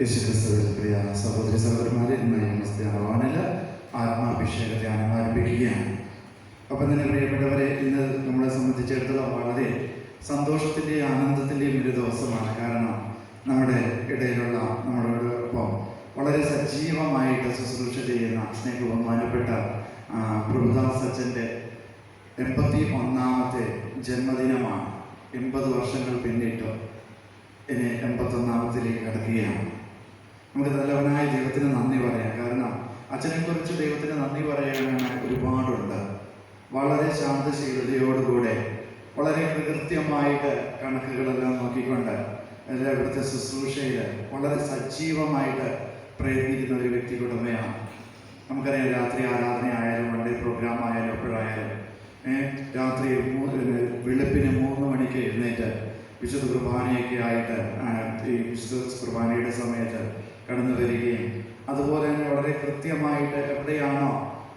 യേശുക്രിസ്തുവിൽ പ്രിയ സഹോദരി സഹോദരന്മാരെ ഇന്ന് നമസ്കാരവാനിൽ ആത്മാഭിഷേക ധ്യാനം ആരംഭിക്കുകയാണ്. അപ്പം തന്നെ പ്രിയപ്പെട്ടവരെ ഇന്ന് നമ്മളെ സംബന്ധിച്ചിടത്തോളം വളരെ സന്തോഷത്തിന്റെയും ആനന്ദത്തിന്റെയും ഒരു ദിവസമാണ്. കാരണം നമ്മുടെ ഇടയിലുള്ള നമ്മളോടൊപ്പം വളരെ സജീവമായിട്ട് ശുശ്രൂഷ ചെയ്യുന്ന സ്നേഹ ബഹുമാനപ്പെട്ട പ്രഭുദാസ് അച്ഛന്റെ എൺപത്തി ഒന്നാമത്തെ ജന്മദിനമാണ്. എൺപത് വർഷങ്ങൾ പിന്നിട്ട് ഇനി എൺപത്തൊന്നാമത്തിലേക്ക് കടക്കുകയാണ്. നമുക്ക് നല്ലവനായ ദൈവത്തിന് നന്ദി പറയാം. കാരണം അച്ഛനെക്കുറിച്ച് ദൈവത്തിന് നന്ദി പറയാനാണ് ഒരുപാടുണ്ട്. വളരെ ശാന്തശീലതയോടുകൂടെ വളരെ കൃത്യമായിട്ട് കണക്കുകളെല്ലാം നോക്കിക്കൊണ്ട് ഇവിടുത്തെ ശുശ്രൂഷയിൽ വളരെ സജീവമായിട്ട് പ്രയത്നിക്കുന്ന ഒരു വ്യക്തി കുടുംബയാണ് നമുക്കറിയാം രാത്രി ആരാധന ആയാലും വണ്ടി പ്രോഗ്രാം ആയാലും എപ്പോഴായാലും രാത്രി മൂന്ന് വെളുപ്പിന് മൂന്ന് മണിക്ക് എഴുന്നേറ്റ് വിശുദ്ധ കുർബാനയൊക്കെ ആയിട്ട് ഈ വിശുദ്ധ കുർബാനയുടെ സമയത്ത് കടന്നു വരികയും അതുപോലെ തന്നെ വളരെ കൃത്യമായിട്ട് എവിടെയാണോ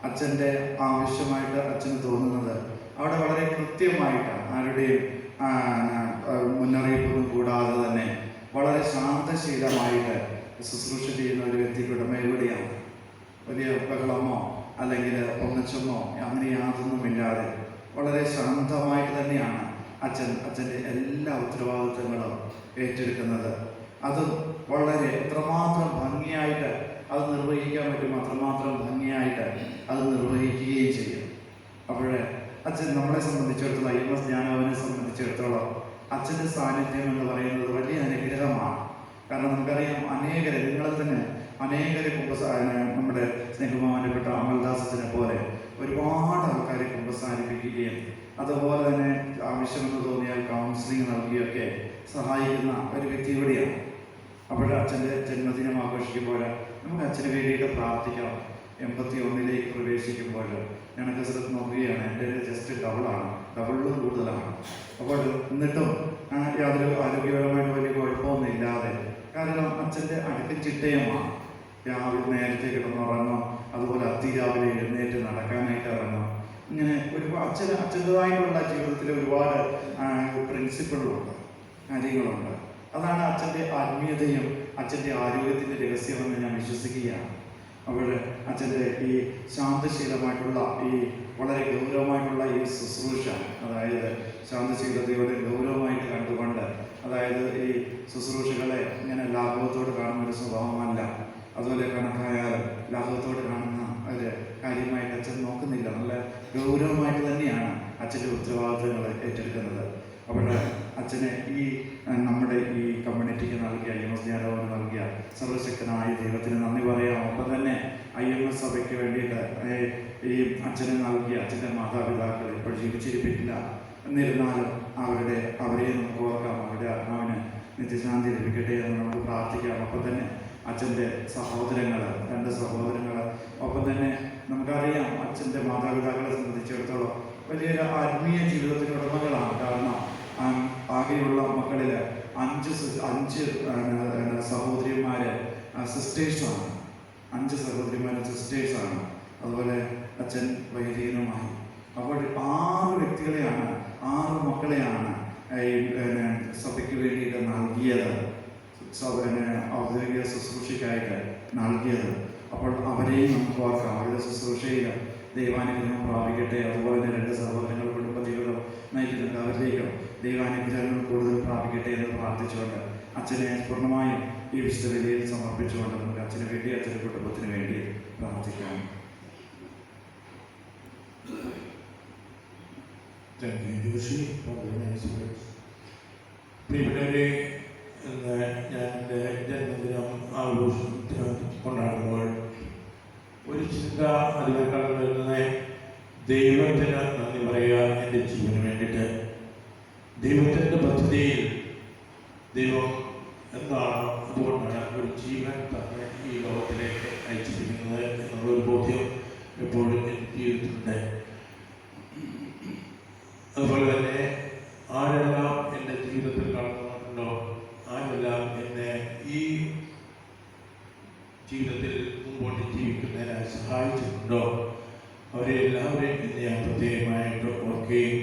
അച്ഛന്റെ ആവശ്യമായിട്ട് അച്ഛന് തോന്നുന്നത് അവിടെ വളരെ കൃത്യമായിട്ട് ആരുടെയും മുന്നറിയിപ്പൊന്നും കൂടാതെ തന്നെ വളരെ ശാന്തശീലമായിട്ട് ശുശ്രൂഷ ചെയ്യുന്ന ഒരു വ്യക്തിയുടെ എവിടെയാണ്? വലിയ ബഹളമോ അല്ലെങ്കിൽ ഒന്നച്ചമോ അങ്ങനെ യാതൊന്നുമില്ലാതെ വളരെ ശാന്തമായിട്ട് തന്നെയാണ് അച്ഛൻ അച്ഛന്റെ എല്ലാ ഉത്തരവാദിത്തങ്ങളും ഏറ്റെടുക്കുന്നത്. അത് വളരെ എത്രമാത്രം ഭംഗിയായിട്ട് അത് നിർവഹിക്കാൻ പറ്റും അത്രമാത്രം ഭംഗിയായിട്ട് അത് നിർവഹിക്കുകയും ചെയ്യും. അപ്പോഴേ അച്ഛൻ നമ്മളെ സംബന്ധിച്ചിടത്തോളം ഐ എസ് ജ്ഞാനവനെ സംബന്ധിച്ചിടത്തോളം അച്ഛന്റെ സാന്നിധ്യം എന്ന് പറയുന്നത് വലിയ അനുഗ്രഹമാണ്. കാരണം നമുക്കറിയാം അനേക രംഗങ്ങളിൽ തന്നെ അനേകരെ കുമ്പസാരം നമ്മുടെ സ്നേഹമാനപ്പെട്ട അമൽദാസത്തിനെ പോലെ ഒരുപാട് ആൾക്കാരെ കുമ്പസാരിപ്പിക്കുകയും അതുപോലെ തന്നെ ആവശ്യമെന്ന് തോന്നിയാൽ കൗൺസിലിംഗ് നൽകിയൊക്കെ സഹായിക്കുന്ന ഒരു വ്യക്തി കൂടിയാണ് അപ്പോൾ അച്ഛന്റെ ജന്മദിനം ആഘോഷിക്കുമ്പോൾ നമുക്ക് അച്ഛന് വേണ്ടിയിട്ട് പ്രാർത്ഥിക്കാം എൺപത്തി ഒന്നിലേക്ക് പ്രവേശിക്കുമ്പോൾ ഞാനൊക്കെ ശ്രദ്ധ നോക്കുകയാണ്. എന്റെ ജസ്റ്റ് ഡബിളാണ് ഡബിളിലും കൂടുതലാണ്. അപ്പോൾ എന്നിട്ടും യാതൊരു ആരോഗ്യപരമായിട്ട് വലിയ കുഴപ്പമൊന്നും ഇല്ലാതെ കാരണം അച്ഛന്റെ അടുത്ത ചിട്ടയമാണ്. രാവിലെ നേരത്തെ കിടന്നുറങ്ങും അതുപോലെ അതിരാവിലെ എഴുന്നേറ്റ് നടക്കാനായിട്ട് ഇറങ്ങും ഇങ്ങനെ ഒരുപാട് അച്ഛൻ അച്ഛന്റെതായിട്ടുള്ള ജീവിതത്തിൽ ഒരുപാട് പ്രിൻസിപ്പിളുണ്ട് കാര്യങ്ങളുണ്ട്. അതാണ് അച്ഛന്റെ ആത്മീയതയും അച്ഛന്റെ ആരോഗ്യത്തിന്റെ രഹസ്യമെന്ന് ഞാൻ വിശ്വസിക്കുകയാണ്. അപ്പോൾ അച്ഛന്റെ ഈ ശാന്തശീലമായിട്ടുള്ള ഈ വളരെ ഗൗരവമായിട്ടുള്ള ഈ ശുശ്രൂഷ അതായത് ശാന്തശീലതയോടെ ഗൗരവമായിട്ട് കണ്ടുകൊണ്ട് അതായത് ഈ ശുശ്രൂഷകളെ ഇങ്ങനെ ലാഘവത്തോട് കാണുന്ന ഒരു സ്വഭാവമല്ല. അതുപോലെ കണക്കായാലും ലാഘവത്തോട് കാണുന്ന ഒരു കാര്യമായിട്ട് അച്ഛൻ നോക്കുന്നില്ല. നല്ല ഗൗരവമായിട്ട് തന്നെയാണ് അച്ഛന്റെ ഉത്തരവാദിത്തങ്ങൾ ഏറ്റെടുക്കുന്നത്. അപ്പോൾ അച്ഛനെ ഈ അഹ്, നമ്മുടെ ഈ കമ്മ്യൂണിറ്റിക്ക് നൽകിയ ഐ എം എസ് ജ്ഞാനഭവന് നൽകിയ സർവശക്തനായ ദൈവത്തിന് നന്ദി പറയാം ഒപ്പം തന്നെ ഐ എം എസ് സഭയ്ക്ക് വേണ്ടിയിട്ട് ഈ അച്ഛനെ നൽകിയ അച്ഛന്റെ മാതാപിതാക്കൾ ഇപ്പോൾ ജീവിച്ചിരിപ്പിക്കില്ല എന്നിരുന്നാലും അവരുടെ അവരെ നമുക്ക് ഓർക്കാം അവരുടെ ആത്മാവിന് നിത്യശാന്തി ലഭിക്കട്ടെ എന്ന് നമുക്ക് പ്രാർത്ഥിക്കാം. ഒപ്പം തന്നെ അച്ഛന്റെ സഹോദരങ്ങൾ രണ്ട് സഹോദരങ്ങൾ ഒപ്പം തന്നെ നമുക്കറിയാം അച്ഛന്റെ മാതാപിതാക്കളെ സംബന്ധിച്ചിടത്തോളം വലിയൊരു ആത്മീയ ജീവിതത്തിന് ഉടമകളാണ്. കാരണം ആകെയുള്ള മക്കളിൽ അഞ്ച് അഞ്ച് സഹോദരിമാര് സിസ്റ്റേഴ്സാണ്. അഞ്ച് സഹോദരിമാർ സിസ്റ്റേഴ്സാണ് അതുപോലെ അച്ഛൻ വൈദികനുമായി. അപ്പോൾ ആറ് വ്യക്തികളെയാണ് ആറ് മക്കളെയാണ് ഈ സഭയ്ക്ക് വേണ്ടിയിട്ട് നൽകിയത്. ഔദ്യോഗിക ശുശ്രൂഷയ്ക്കായിട്ട് നൽകിയത്. അപ്പോൾ അവരെയും നമുക്ക് ഓർക്കാം. അവരുടെ ശുശ്രൂഷയിൽ ദൈവാനുഗ്രഹം പ്രാപിക്കട്ടെ. അതുപോലെ തന്നെ രണ്ട് സഹോദരങ്ങൾ കുടുംബ ജീവിതം നയിക്കുന്നുണ്ട്. അവരിലേക്കും ദൈവാനുഗ്രഹങ്ങൾ കൂടുതൽ പ്രാപിക്കട്ടെ എന്ന് പ്രാർത്ഥിച്ചുകൊണ്ട് അച്ഛനെ പൂർണമായും ഈ വിശുദ്ധ വിലയിൽ സമർപ്പിച്ചുകൊണ്ട് നമുക്ക് അച്ഛന് വേണ്ടി അച്ഛന്റെ കുടുംബത്തിന് വേണ്ടി പ്രാർത്ഥിക്കാം. പ്രിയപ്പെട്ടവരെ ഞാൻ ജന്മദിനം ആഘോഷം കൊണ്ടാടുമ്പോൾ ഒരു ചിന്ത അതിനേക്കാൾ വരുന്നത് ദൈവത്തിന് നന്ദി പറയുക എന്റെ ജീവന് വേണ്ടിയിട്ട്. ദൈവത്തിന്റെ പദ്ധതിയിൽ ദൈവം എന്താണ് അതുകൊണ്ടാണ് ഒരു ജീവൻ തന്നെ ഈ ലോകത്തിലേക്ക് അയച്ചിരിക്കുന്നത് എന്നുള്ളൊരു ബോധ്യം എപ്പോഴും ജീവിതത്തിലുണ്ട് അതുപോലെ തന്നെ ആരെല്ലാം എന്റെ ജീവിതത്തിൽ കടന്നു വന്നിട്ടുണ്ടോ ആരെല്ലാം എന്നെ ഈ ജീവിതത്തിൽ മുമ്പോട്ട് ജീവിക്കുന്നതിനായി സഹായിച്ചിട്ടുണ്ടോ അവരെ എല്ലാവരെയും ഞാൻ പ്രത്യേകമായിട്ട് ഓർക്കുകയും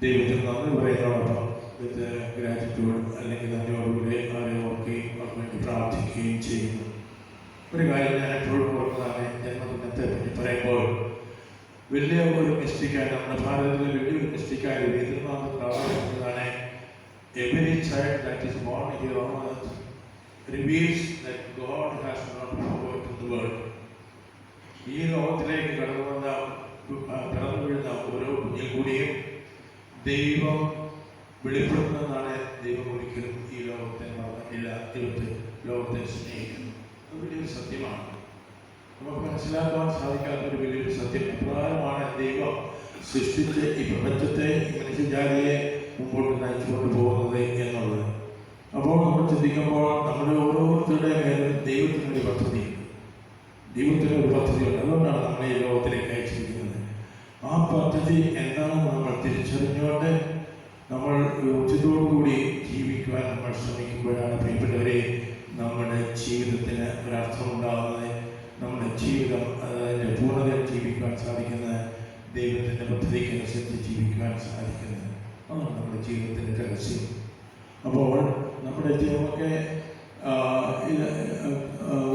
ദൈവത്തിന് നന്ദി പറയുന്നതോടൊപ്പം ഗ്രാറ്റിറ്റ്യൂഡ് അല്ലെങ്കിൽ നന്ദിയോടുകൂടി അവരെ ഓർക്കുകയും അവർക്ക് വേണ്ടി പ്രാർത്ഥിക്കുകയും ചെയ്യുന്നു ഒരു കാര്യം ഞാൻ എപ്പോഴും ഓർക്കുന്നതാണ് ജന്മദിനത്തെ പറ്റി പറയുമ്പോൾ വലിയ ഒരു മിസ്റ്റേക്കായി നമ്മുടെ ഭാരതത്തിലെ വലിയൊരു മിസ്റ്റേക്കായ രീതിയിലാണ് every child that is born here on earth reveals that God has not forgotten to world. ഈ ലോകത്തിലേക്ക് കടന്നു വന്ന കടന്നു വീഴുന്ന ഓരോ കുഞ്ഞിൽ കൂടിയും ദൈവം വെളിപ്പെടുത്തുന്നതാണ് ദൈവം ഒരിക്കലും ഈ ലോകത്തെ മറന്നില്ല ദൈവത്തെ ലോകത്തെ സ്നേഹിക്കുന്നു. അത് വലിയൊരു സത്യമാണ്. നമുക്ക് മനസ്സിലാക്കാൻ സാധിക്കാത്ത ഒരു വലിയൊരു സത്യം. എപ്രകാരമാണ് ദൈവം സൃഷ്ടിച്ച് ഈ പ്രപഞ്ചത്തെ മനുഷ്യജാതിയെ മുമ്പോട്ട് നയിച്ചുകൊണ്ട് പോകുന്നത് എന്നുള്ളത്. അപ്പോൾ നമ്മൾ ചിന്തിക്കുമ്പോൾ നമ്മുടെ ഓരോരുത്തരുടെ മേലും ദൈവത്തിനൊരു പദ്ധതി. ദൈവത്തിന് ഒരു പദ്ധതിയുണ്ട്. അതുകൊണ്ടാണ് നമ്മളെ ഈ ലോകത്തിലേക്ക് അയച്ചിരിക്കുന്നത്. ആ പദ്ധതി എന്താണെന്ന് നമ്മൾ തിരിച്ചറിഞ്ഞുകൊണ്ട് നമ്മൾ ഊർജത്തോടുകൂടി ജീവിക്കുവാൻ നമ്മൾ ശ്രമിക്കുമ്പോഴാണ് പ്രിയപ്പെട്ടവരെ നമ്മുടെ ജീവിതത്തിന് ഒരർത്ഥം ഉണ്ടാകുന്നത്. നമ്മുടെ ജീവിതം അതിന്റെ പൂർണതയിൽ ജീവിക്കുവാൻ സാധിക്കുന്നത് ദൈവത്തിന്റെ പദ്ധതിക്കനുസരിച്ച് ജീവിക്കുവാൻ സാധിക്കുന്നത്. അതാണ് നമ്മുടെ ജീവിതത്തിന്റെ രഹസ്യം. അപ്പോൾ നമ്മുടെ ജീവിതമൊക്കെ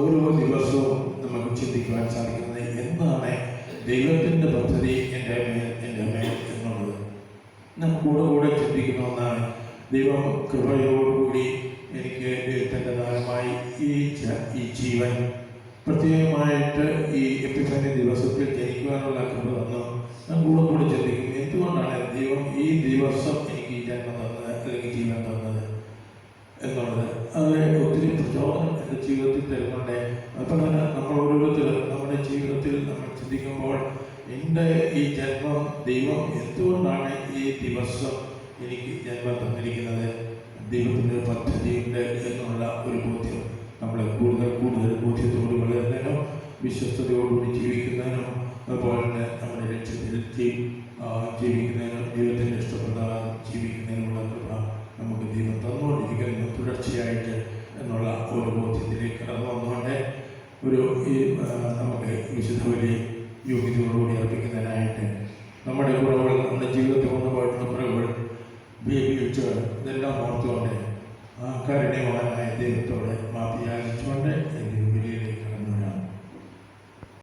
ഓരോ ദിവസവും നമുക്ക് ചിന്തിക്കുവാൻ സാധിക്കുന്നത് എന്താണ് ദൈവത്തിന്റെ പദ്ധതി? എന്റെ മേൽ എന്റെ മേൽ. എന്നുള്ളത് കൂടെ കൂടെ ചിന്തിക്കുന്ന ഒന്നാണ്. ദൈവം കൃപയോടുകൂടി എനിക്ക് ദൈവത്തിന്റെ ദാനമായി ഈ ജീവൻ പ്രത്യേകമായിട്ട് ഈ എപ്പിസന്റെ ദിവസത്തിൽ ജനിക്കുവാനുള്ള കൃപ തന്നു. ഞാൻ കൂടെ കൂടെ ചിന്തിക്കും എന്തുകൊണ്ടാണ് ദൈവം ഈ ദിവസം എനിക്ക് ഈ ജന്മം തന്നത് അല്ലെങ്കിൽ ജീവൻ തന്നത് എന്നുള്ളത്? അത് ഒത്തിരി പ്രചോദനം എന്റെ ജീവിതത്തിൽ തരുന്നുണ്ട്. അതുപോലെ തന്നെ നമ്മൾ ഓരോരുത്തരും നമ്മുടെ ജീവിതത്തിൽ നമ്മൾ ചിന്തിക്കുമ്പോൾ എന്റെ ഈ ജന്മം ദൈവം എന്തുകൊണ്ടാണ് ഈ ദിവസം എനിക്ക് ജന്മം തന്നിരിക്കുന്നത്? ദൈവത്തിന്റെ പദ്ധതിയുണ്ട് എന്നുള്ള ഒരു ബോധ്യം. നമ്മളെ കൂടുതൽ കൂടുതൽ ബോധ്യത്തോട് വളരുന്നതിനും വിശ്വസ്തയോടുകൂടി ജീവിക്കുന്നതിനും അതുപോലെ തന്നെ നമ്മുടെ ലക്ഷ്യത്തിൽ ജീവിക്കുന്നതിനും ദൈവത്തിന്റെ ഇഷ്ടപ്രകാരം ജീവിക്കുന്നതിനുമുള്ള കൃപ നമുക്ക് ദൈവം തന്നുകൊണ്ടിരിക്കുന്നു തുടർച്ചയായിട്ട് എന്നുള്ള ഒരു ബോധ്യത്തിലേക്ക് കടന്നു വന്നുകൊണ്ട് ഒരു നമുക്ക് വിശുദ്ധ ബലി യോഗ്യതയോടുകൂടി അർപ്പിക്കുന്നതിനായിട്ട് നമ്മുടെ കുറവുകൾ നമ്മുടെ ജീവിതത്തിൽ വന്നു പോയിട്ടുള്ള കുറവുകൾ വീഴ്ചകൾ ഇതെല്ലാം ഓർത്തുകൊണ്ട് ആ കരുണ്യവാനായ ദൈവത്തോടെ മാപ്പി യാചിച്ചുകൊണ്ട് എനിക്ക്